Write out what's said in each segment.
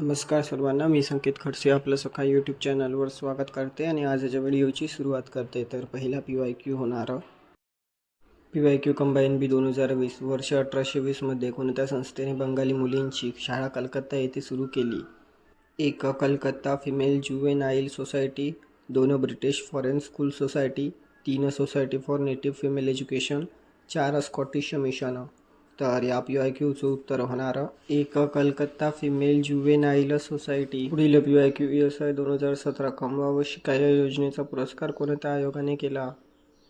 नमस्कार सर्वांना मी संकेत खडसे आपलं सखा यूट्यूब चॅनलवर स्वागत करते आणि आजच्या व्हिडिओची सुरुवात करते. तर पहिला पी वाय क्यू होणार. P Y Q combine B दोन हजार वीस वर्ष अठराशे वीसमध्ये कोणत्या संस्थेने बंगाली मुलींची शाळा कलकत्ता येथे सुरू केली? एक कलकत्ता फिमेल जुवेनाईल सोसायटी दोन ब्रिटिश फॉरेन स्कूल सोसायटी तीन society for native female education चार स्कॉटिश मिशन तर या पी आय क्यूचं उत्तर होणार एक कलकत्ता फिमेल जुवेनाईल सोसायटी. पुढील P I Q S I दोन हजार सतरा कमवा व शिकाया योजनेचा पुरस्कार कोणत्या आयोगाने केला?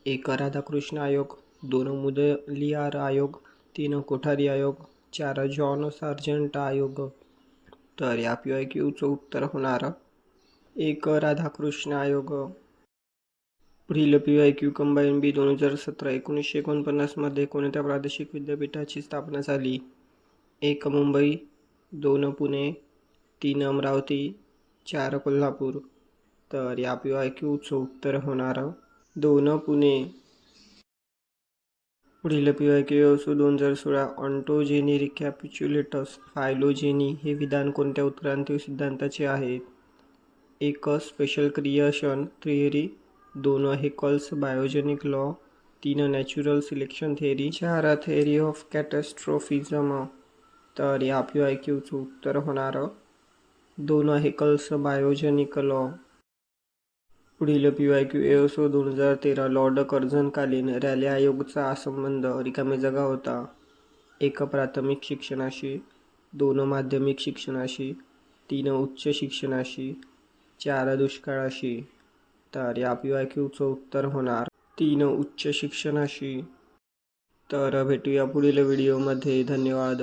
एक राधाकृष्ण आयोग दोन मुदलियार आयोग तीन कोठारी आयोग चार जॉन सार्जंट आयोग. तर या पी वाय क्यूचं उत्तर होणार एक राधाकृष्ण आयोग. पुढील P Y Q combine B दोन हजार सतरा एकोणीसशे एकोणपन्नासमध्ये कोणत्या प्रादेशिक विद्यापीठाची स्थापना झाली? एक मुंबई दोन पुणे तीन अमरावती चार कोल्हापूर. तर या पी वाय क्यूचं उत्तर होणार दोन पुणे. पुढील पी वाय क्यू असो दोन हजार सोळा ऑन्टोजेनी रिकॅपिच्युलेटस फायलोजेनी हे विधान कोणत्या उत्क्रांती सिद्धांताचे आहे एक स्पेशल क्रिएशन थिअरी दोन हेकॉल्स बायोजेनिक लॉ तीन नॅचरल सिलेक्शन थेअरी चार थेअरी ऑफ कॅटॅस्ट्रॉफिझम तर या पी आय क्यूचं उत्तर होणार. दोन हेकल्स बायोजेनिक लॉ पुढील पी वाय क्यू एओसो दोन हजार तेरा लॉर्ड कर्झनकालीन रॅली आयोगचा संबंध रिकामी जागा होता. एक प्राथमिक शिक्षणाशी दोन माध्यमिक शिक्षणाशी तीन उच्च शिक्षणाशी चार दुष्काळाशी. तर या पी वाय क्यूचं उत्तर होणार तीन उच्च शिक्षणाशी. तर भेटूया पुढील व्हिडिओमध्ये. धन्यवाद.